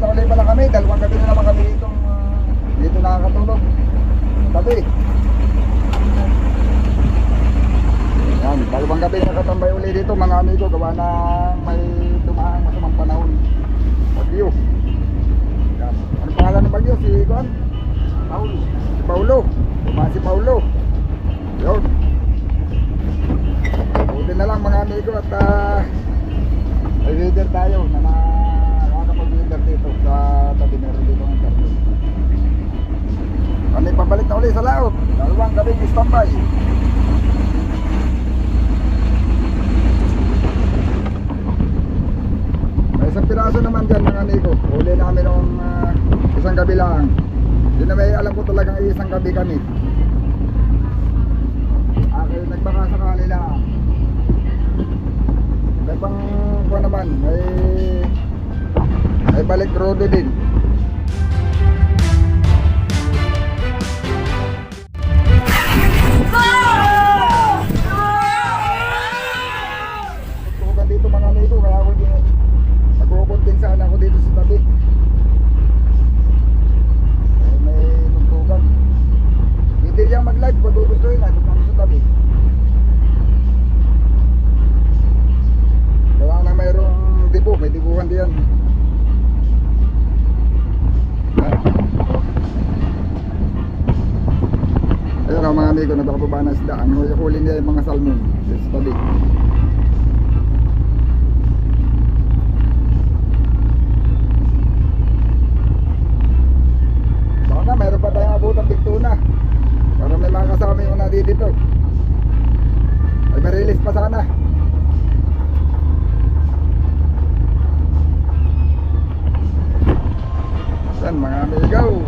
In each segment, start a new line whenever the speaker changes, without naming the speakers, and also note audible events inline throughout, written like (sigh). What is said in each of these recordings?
na ulit pala kami. Dalawang gabi na naman kami dito. ah, dito nakakatulog. Gabi. Yan, dalawang gabi nakatambay ulit dito mga amigo. Gawa na may dumaang masamang panahon. Bagyo. Yan. Ano pangalan ng bagyo? Si Juan? Paulo. Si Paulo. Tumaan si Paulo. Yun. Buti na lang mga amigo at ah, may leader tayo na nakakapag-leader Dalawang gabing standby. May isang piraso naman dyan mga amigo. Huli namin nung ah, isang gabi lang. Hindi na may alam ko talagang isang gabi kami. Akin nagbaka sa kanila. May pang kuha naman, may may balik rodo din. Ayun ang mga amigo, nabakababa na isda. Huli niya yung mga salmon. Sa tabi. Baka mayroon pa tayong abutang bigtuna. Para may mga kasama yung nadi dito. Ay marilis pa sana. Yan mga amigo.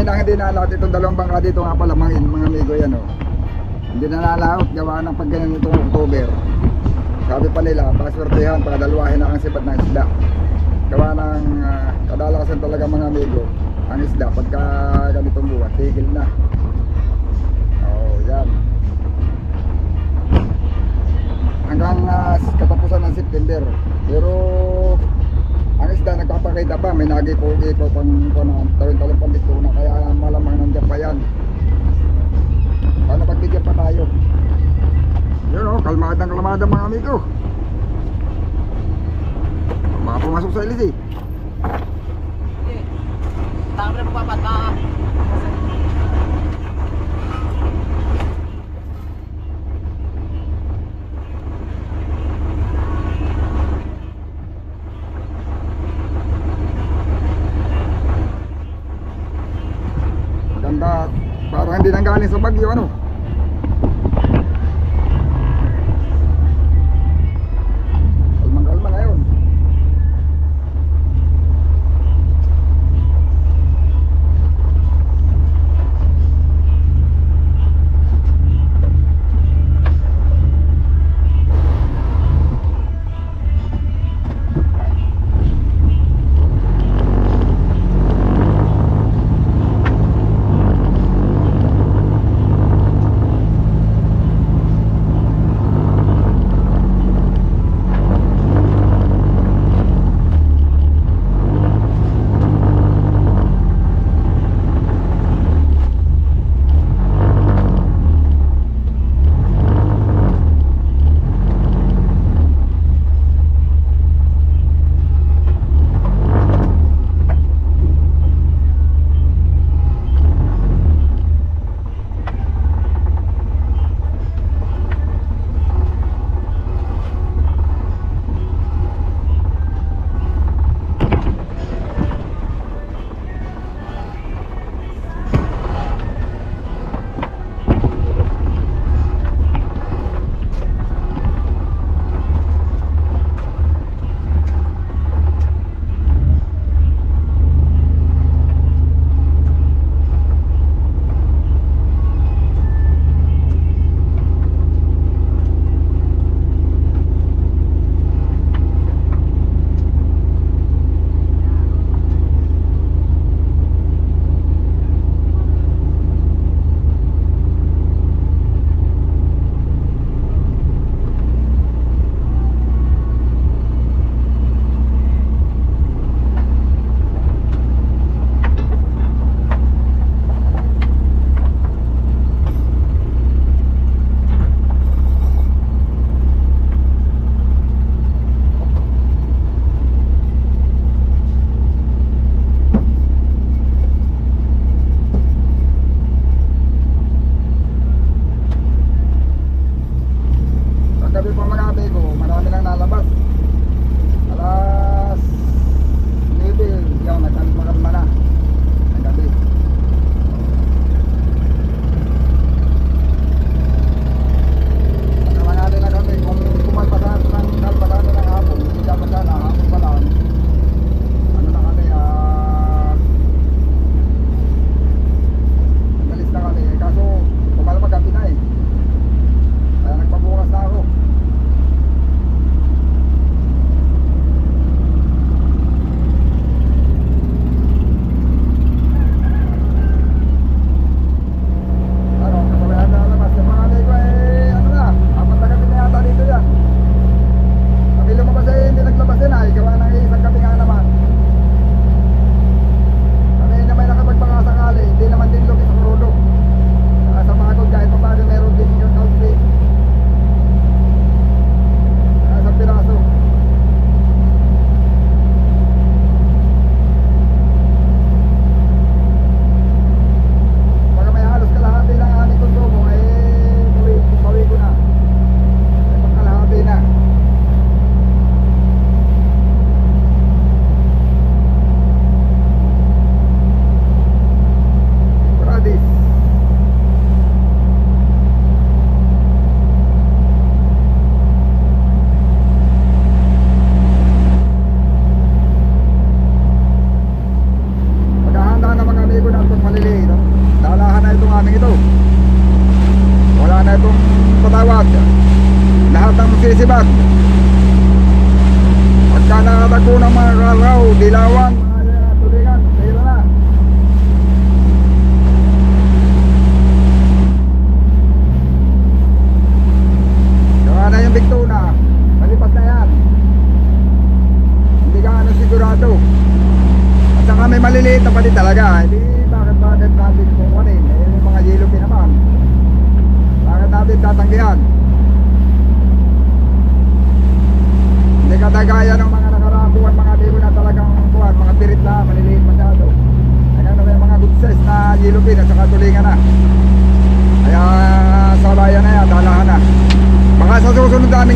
Nang hindi nalaot itong dalawang bangka dito nga pala mga, mga amigo yan oh. Hindi na gawa ng pagganyan itong October. Sabi pa nila, paswertehan, pagdalwahin na ang sipat ng isda. Gawa ng ah, kadalasan talaga mga amigo, ang isda pagka ganitong buwan, tigil na. Oh, yan. Hanggang ah, katapusan ng September. Pero ang isda nagpapakita pa, may nagi-pogi po pang pang talon-talon pang na kaya malamang nandiyan pa yan. Paano pagbigyan pa tayo? Yun o, kalmadang kalmada mga amigo. Mga pumasok sa ilis eh.
Tama na papata.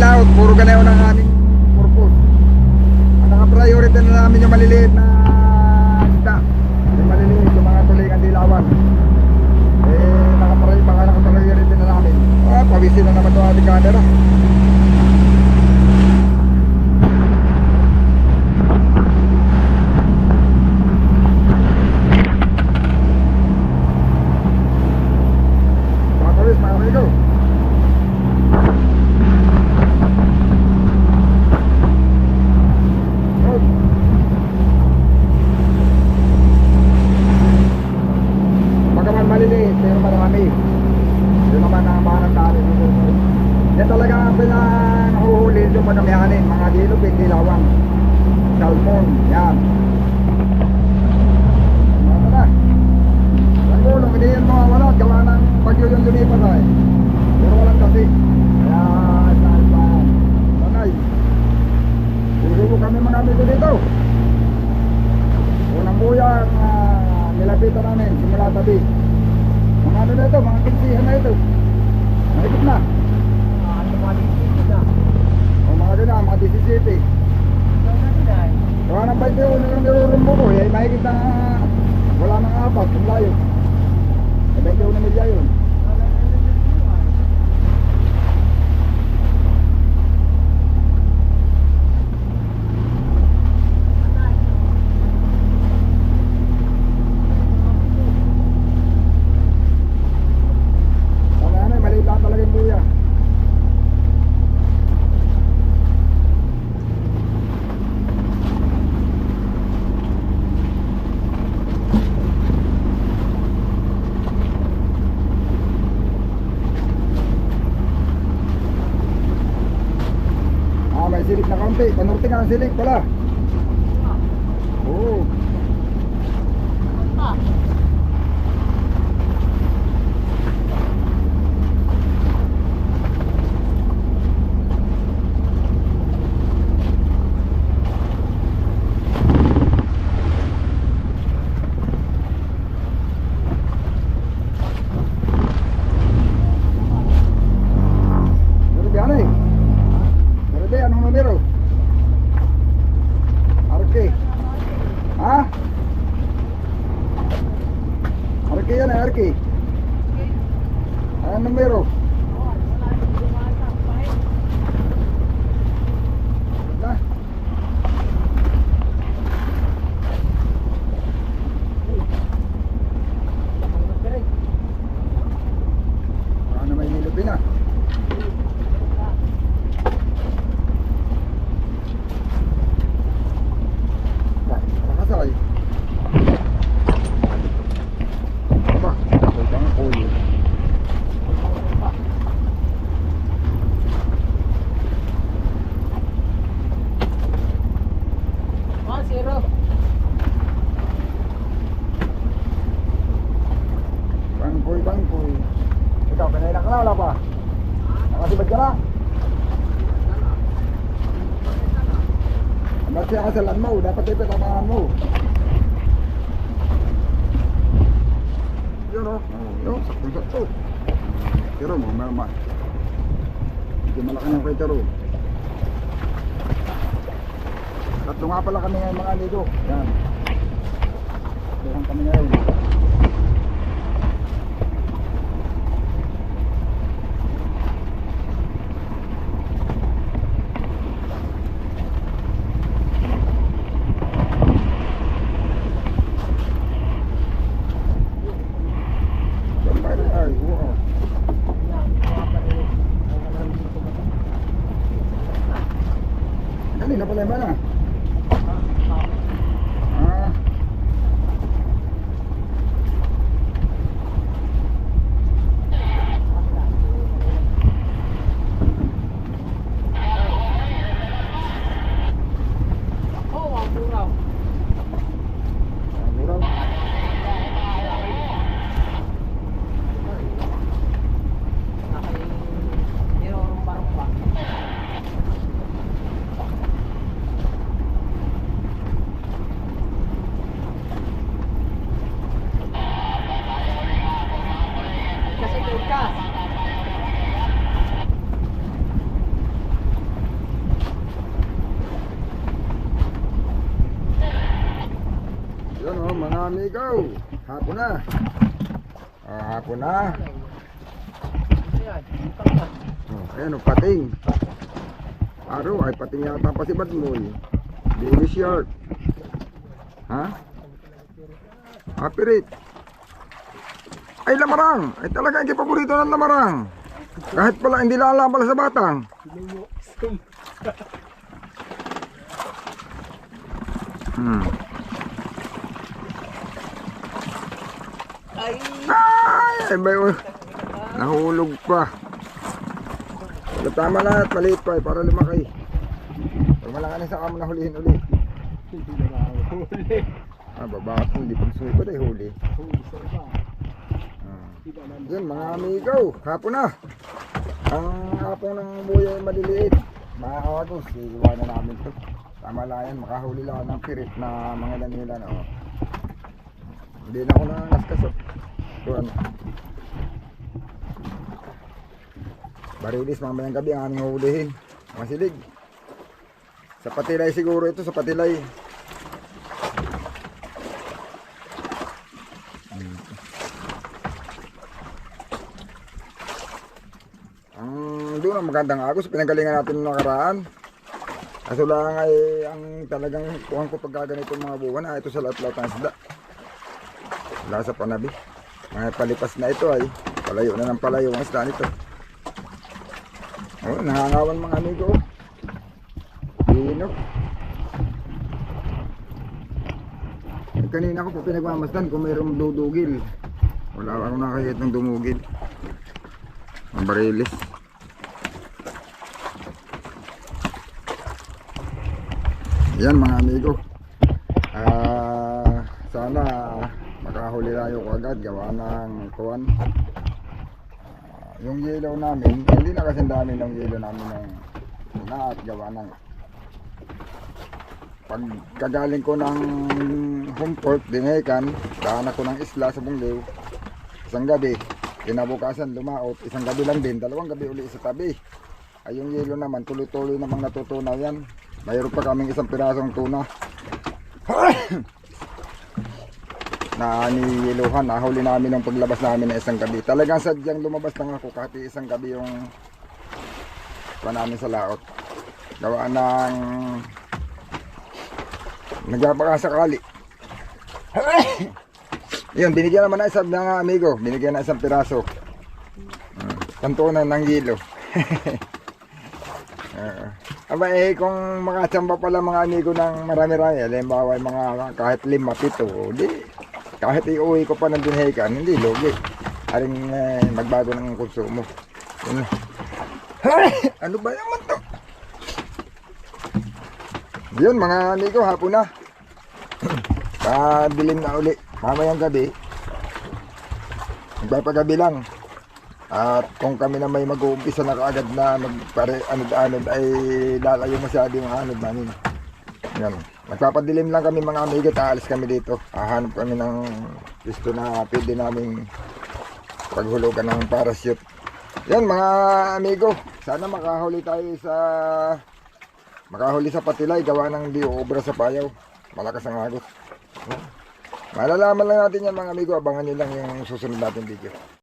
Laot, puro ganayon ang aming purpose. Ang naka-priority na namin yung maliliit na isda. Yung maliliit, yung mga tulingan dilawan. Eh, naka-priority na namin. Ah, pawisin na naman ito ating camera. Mga pawis, mga amigo. Oh. Bagaman maliliit, pero marami. Yun naman ang mahanap natin. Yan talaga ang pinahuhuli yung madamihanin, mga dilupin, dilawang, salmon, yan. Ano na? Ang gulong, hindi yan mawawala, gawa ng bagyo yung lumipas ay. Pero walang kasi. Kaya, dahil pa, nanay. Amigo dito. Unang buyang uh, nilapitan namin, simula tabi. Mga ano na ito, mga kinsihan na ito. Mahigit na.
Ano mga dito na?
O mga ganun, mga 17. Gawa ng 21 lang nilurumbo ko, eh, mahigit na wala nang apat, kung layo. Eh, 21 milya yun. Ano ano, maliit lang talaga yung buya. Ah, may silik na nga ang silik pala. Oo.
Ah,
Pero biyan eh. Pero di, anong numero? Arke. Ha? Arke. Anong numero? Na. Ano may nilupin na? Nakasakay. Aba, ako bang ulo?
ah, zero.
Bangkoy, bangkoy. Ikaw, kanina ka na, wala pa? Nakasibad ka na? Ba't siya kasalan mo? Dapat ito tamahan mo. Yun o. Yun, sakto-sakto. Pero mo, mama. Hindi malaki ng kay Tero. Tatlo nga pala kami ngayon mga amigo. Yan. Meron kami ngayon.
Ayan, oo. Ano Dali na
pala ba na? Amigo. Hapon na. Ah, hapon na. Oh, ayan oh, pating. Araw ay pating yata pa si Badmoy. Baby shark. Ha? Apirit. Ay lamarang. Ay talaga ang paborito ng lamarang. Kahit pala hindi lala pala sa batang. Hmm.
Ay!
Ay, ay ba yun? Nahulog pa. Tama na at maliit pa eh, para lumaki. Pag malaki sa kamo na hulihin ulit. Ah, baba ko, hindi pag suko ay huli. Ah. Yun mga amigo, hapon na. Ang hapon ng buya ay maliliit. Mga kawagos, iiwan na namin to. Tama lang yan, makahuli lang ng pirit na mga lanila na. Oh. Hindi na ako na naskasot. Ito ano. Barilis, mamayang gabi ang aming hulihin. Masilig. Sa patilay siguro ito, sa patilay. Ang doon ang magandang agos, pinagalingan natin noong nakaraan. Kaso lang ay ang talagang kuhan ko pag ganito mga buwan ay ito sa lahat-lahat ng isda. Wala sa panabi. Mga palipas na ito ay palayo na ng palayo ang isda nito. Oh, nangangawan mga amigo. Dino. Eh, kanina ko po pinagmamasdan kung mayroong dudugil. Wala akong nakakita ng dumugil. Ang barilis. Yan mga amigo. Ah, sana makahuli tayo agad gawa ng kuwan. Ah, yung yellow namin, hindi na kasi dami ng yellow namin ng una at gawa ng pag kagaling ko ng home port, dinhekan, daan ako ng isla sa Bunglew. Isang gabi, kinabukasan lumaot, isang gabi lang din, dalawang gabi uli sa tabi. Ay yung yelo naman, tuloy-tuloy namang natutunaw yan. Mayroon pa kaming isang pirasong tuna. (coughs) (coughs) na niyeluhan, nahuli namin ng paglabas namin ng isang gabi. Talagang sadyang lumabas lang ako kahit isang gabi yung pa namin sa laot. Gawa ng nagpapakasakali. (coughs) Yun, binigyan naman na isang mga amigo. Binigyan na isang piraso. Kantunan ng yelo. (laughs) uh, aba eh, kung makachamba pala mga amigo ng marami-rami, halimbawa mga kahit lima, pito, di, kahit iuwi ko pa ng dinhekan, hindi logi. Aring eh, magbago ng konsumo. Yun. ano ba naman to? Yun mga amigo, hapon na. (clears throat) Padilim na uli. Mamayang gabi. Magpapagabi lang. At kung kami na may mag-uumpisa na kaagad na magpare anod-anod ay lalayo masyado yung anod namin. Yan. Magpapadilim lang kami mga amigo, aalis kami dito. Hahanap kami ng pisto na pwede naming paghulugan ng parachute. Yan mga amigo, sana makahuli tayo sa makahuli sa patilay gawa ng di obra sa payaw. Malakas ang agos. Malalaman lang natin yan mga amigo, abangan nyo lang yung susunod natin video.